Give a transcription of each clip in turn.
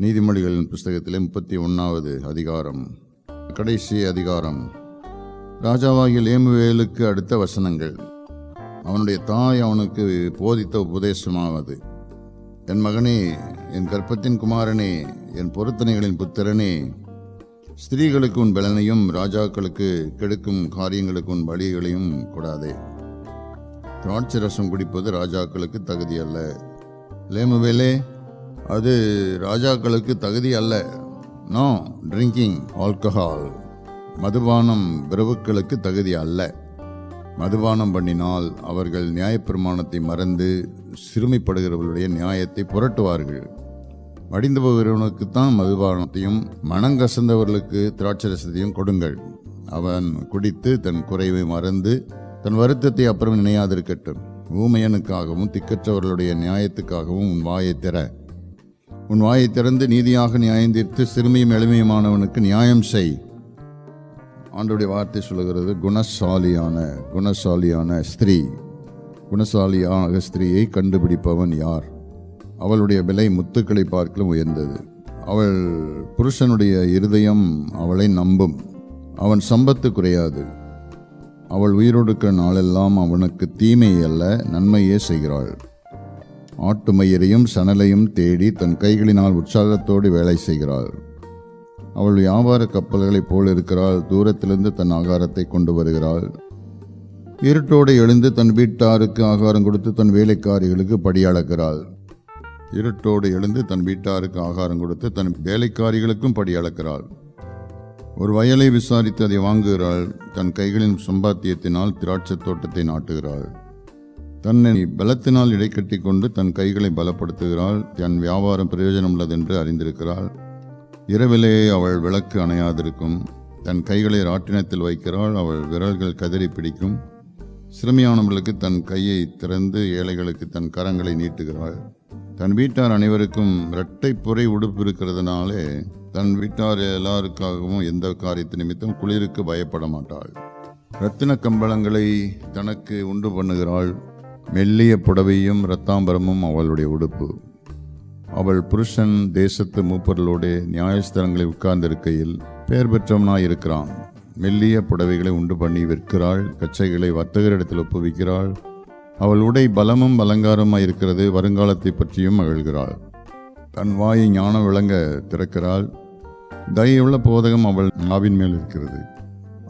நீதிமொழிகளின் புஸ்தகத்தில் முப்பத்தி ஒன்றாவது அதிகாரம். கடைசி அதிகாரம். ராஜாவாகிய லேமுவேலுக்கு அடுத்த வசனங்கள். அவனுடைய தாய் அவனுக்கு போதித்த உபதேசமாவது. என் மகனே என் கர்ப்பத்தின் குமாரனே என் பொருத்தனைகளின் புத்திரனே ஸ்திரீகளுக்கு உன் பலனையும் ராஜாக்களுக்கு கெடுக்கும் காரியங்களுக்கு உன் வழிகளையும் கூடாதே. திராட்சை ரசம் குடிப்பது ராஜாக்களுக்கு தகுதி அல்ல லேமுவேலே அது ராஜாக்களுக்கு தகுதி அல்ல. No drinking alcohol. மதுபானம் பிரபுக்களுக்கு தகுதி அல்ல. மதுபானம் பண்ணினால் அவர்கள் நியாயப்பிரமாணத்தை மறந்து சிறுமைப்படுகிறவர்களுடைய நியாயத்தை புரட்டுவார்கள். மடிந்து போகிறவனுக்குத்தான் மதுபானத்தையும் மனங்கசந்தவர்களுக்கு திராட்சரசத்தையும் கொடுங்கள். அவன் குடித்து தன் குறைவை மறந்து தன் வருத்தத்தை அப்புறம் நினையாதிருக்கட்டும். ஊமையனுக்காகவும் திக்கற்றவர்களுடைய நியாயத்துக்காகவும் உன் வாயை திற. உன் வாயை திறந்து நீதியாக நியாயம் தீர்த்து சிறுமியும் எளிமையுமானவனுக்கு நியாயம் செய். ஆண்டுடைய வார்த்தை சொல்லுகிறது குணசாலியான குணசாலியான ஸ்திரீ. குணசாலியாக ஸ்திரீயை கண்டுபிடிப்பவன் யார்? அவளுடைய விலை முத்துக்களை பார்க்கலும் உயர்ந்தது. அவள் புருஷனுடைய இருதயம் அவளை நம்பும். அவன் சம்பத்து குறையாது. அவள் உயிரொடுக்கிற நாளெல்லாம் அவனுக்கு தீமை அல்ல நன்மையே செய்கிறாள். ஆட்டு மயிரையும் சணலையும் தேடி தன் கைகளினால் உற்சாகத்தோடு வேலை செய்கிறாள். அவள் வியாபார கப்பல்களைப் போல் இருக்கிறாள். தூரத்திலிருந்து தன் ஆகாரத்தை கொண்டு வருகிறாள். இருட்டோடு எழுந்து தன் வீட்டாருக்கு ஆகாரம் கொடுத்து தன் வேலைக்காரிகளுக்கு படியளக்கிறாள். இருட்டோடு எழுந்து தன் வீட்டாருக்கு ஆகாரம் கொடுத்து தன் வேலைக்காரிகளுக்கும் படி அளக்கிறாள் ஒரு வயலை விசாரித்து அதை வாங்குகிறாள். தன் கைகளின் சம்பாத்தியத்தினால் திராட்சைத் தோட்டத்தை நாட்டுகிறாள். தன்னை பலத்தினால் இடைக்கட்டி கொண்டு தன் கைகளை பலப்படுத்துகிறாள். தன் வியாபாரம் பிரயோஜனம் உள்ளதென்று அறிந்திருக்கிறாள். இரவிலே அவள் விளக்கு அணையாதிருக்கும். தன் கைகளை ராட்டினத்தில் வைக்கிறாள். அவள் விரல்கள் கதறி பிடிக்கும். சிறுமியானவர்களுக்கு தன் கையை திறந்து ஏழைகளுக்கு தன் கரங்களை நீட்டுகிறாள். தன் வீட்டார் அனைவருக்கும் இரட்டை புரை உடுப்பு இருக்கிறதுனாலே தன் வீட்டார் எல்லாருக்காகவும் எந்த காரியத்து நிமித்தம் குளிருக்கு பயப்பட மாட்டாள். ரத்தின கம்பளங்களை தனக்கு உண்டு பண்ணுகிறாள். மெல்லிய புடவையும் இரத்தாம்பரமும் அவளுடைய உடுப்பு. அவள் புருஷன் தேசத்து மூப்பர்களோடு நியாயஸ்தலங்களில் உட்கார்ந்திருக்கையில் பெயர் பெற்றவனாய் இருக்கிறான். மெல்லிய புடவைகளை உண்டு பண்ணி விற்கிறாள் கச்சைகளை வர்த்தகரிடத்தில் ஒப்புவிக்கிறாள். அவள் உடை பலமும் அலங்காரமாக இருக்கிறது வருங்காலத்தை பற்றியும் மகிழ்கிறாள். தன் வாயை ஞானம் விளங்க திறக்கிறாள். தயவுள்ள போதகம் அவள் நாவின் மேல் இருக்கிறது.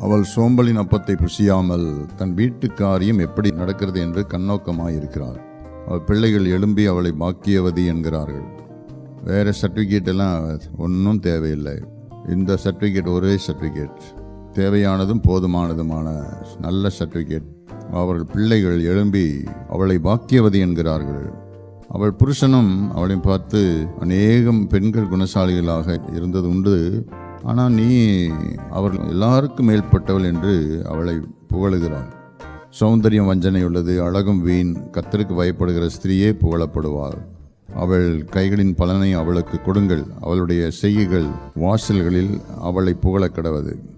அவள் சோம்பலின் அப்பத்தை புசியாமல் தன் வீட்டு காரியம் எப்படி நடக்கிறது என்று கண்ணோக்கமாயிருக்கிறாள். அவள் பிள்ளைகள் எழும்பி அவளை பாக்கியவதி என்கிறார்கள். வேறு சர்டிஃபிகேட் எல்லாம் ஒன்றும் தேவையில்லை. இந்த சர்டிஃபிகேட் ஒரே சர்டிஃபிகேட் தேவையானதும் போதுமானதுமான நல்ல சர்டிஃபிகேட் அவர்கள் பிள்ளைகள் எழும்பி அவளை பாக்கியவதி என்கிறார்கள். அவள் புருஷனும் அவளை பார்த்து அநேகம் பெண்கள் குணசாலிகளாக இருந்தது உண்டு ஆனால் நீ அவர்கள் எல்லாருக்கும் மேற்பட்டவள் என்று அவளை புகழுகிறாள். சௌந்தரியம் வஞ்சனை உள்ளது அழகும் வீண் கத்தருக்கு பயப்படுகிற ஸ்திரீயே புகழப்படுவாள். அவள் கைகளின் பலனை அவளுக்கு கொடுங்கள் அவளுடைய செய்கைகள் வாசல்களில் அவளை புகழக் கடவது.